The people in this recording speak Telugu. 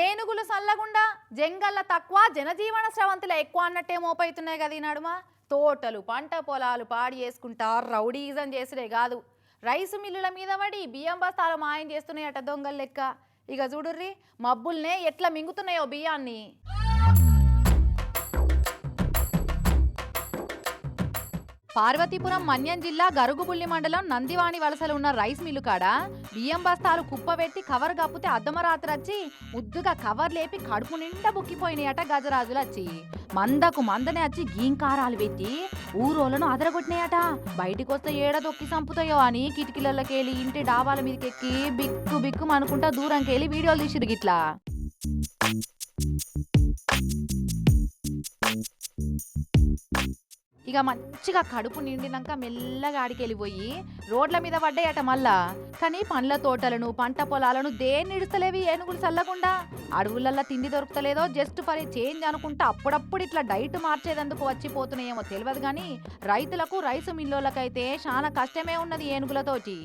ఏనుగులు సల్లగుండా జంగళ్ళ తక్కువ జనజీవన స్రవంతుల ఎక్కువ అన్నట్టే మోపైతున్నాయి కదా ఈ నడుమ. తోటలు పంట పొలాలు పాడి చేసుకుంటా రౌడీజం చేసుడే కాదు. రైసు మిల్లుల మీద పడి బియ్యం బస్తాలు మాయం చేస్తున్నాయట దొంగలు లెక్క. ఇక చూడుర్రి మబ్బుల్నే ఎట్లా మింగుతున్నాయో బియ్యాన్ని? పార్వతీపురం మన్యం జిల్లా గరుగుబుల్లి మండలం నందివాణి వలసలో ఉన్న రైస్ మిల్లు కాడ బియ్యం బస్తాలు కుప్పబెట్టి కవర్ కప్పితే అద్దమరాత్రి వచ్చి ముద్దుగా కవర్ లేపి కడుపు నిండా బుక్కిపోయినాయట గజరాజులు వచ్చి. మందకు మందనే వచ్చి గీంకారాలు పెట్టి ఊరోలను అదరగొట్టినాయట. బయటికి వస్తే ఏడ దొక్కి సంపుతాయో అని కిటికీలకెళ్ళి ఇంటి డాబాల మీదకెక్కి బిక్కు బిక్కు అనుకుంటా దూరంకెళ్ళి వీడియోలు తీసిరు గిట్లా. ఇక మంచిగా కడుపు నిండినాక మెల్లగా ఆడికి వెళ్ళిపోయి రోడ్ల మీద పడ్డాయట మళ్ళా. కానీ పండ్ల తోటలను పంట పొలాలను దేన్ని ఇడుస్తలేవి ఏనుగులు చల్లకుండా? అడవులల్లో తిండి దొరుకుతలేదో జస్ట్ ఫర్ చేంజ్ అనుకుంటా అప్పుడప్పుడు ఇట్లా డైట్ మార్చేదందుకు వచ్చిపోతున్నాయేమో తెలియదు కానీ రైతులకు రైసు మిల్లోళ్ళకైతే చాలా కష్టమే ఉన్నది ఏనుగులతోటి.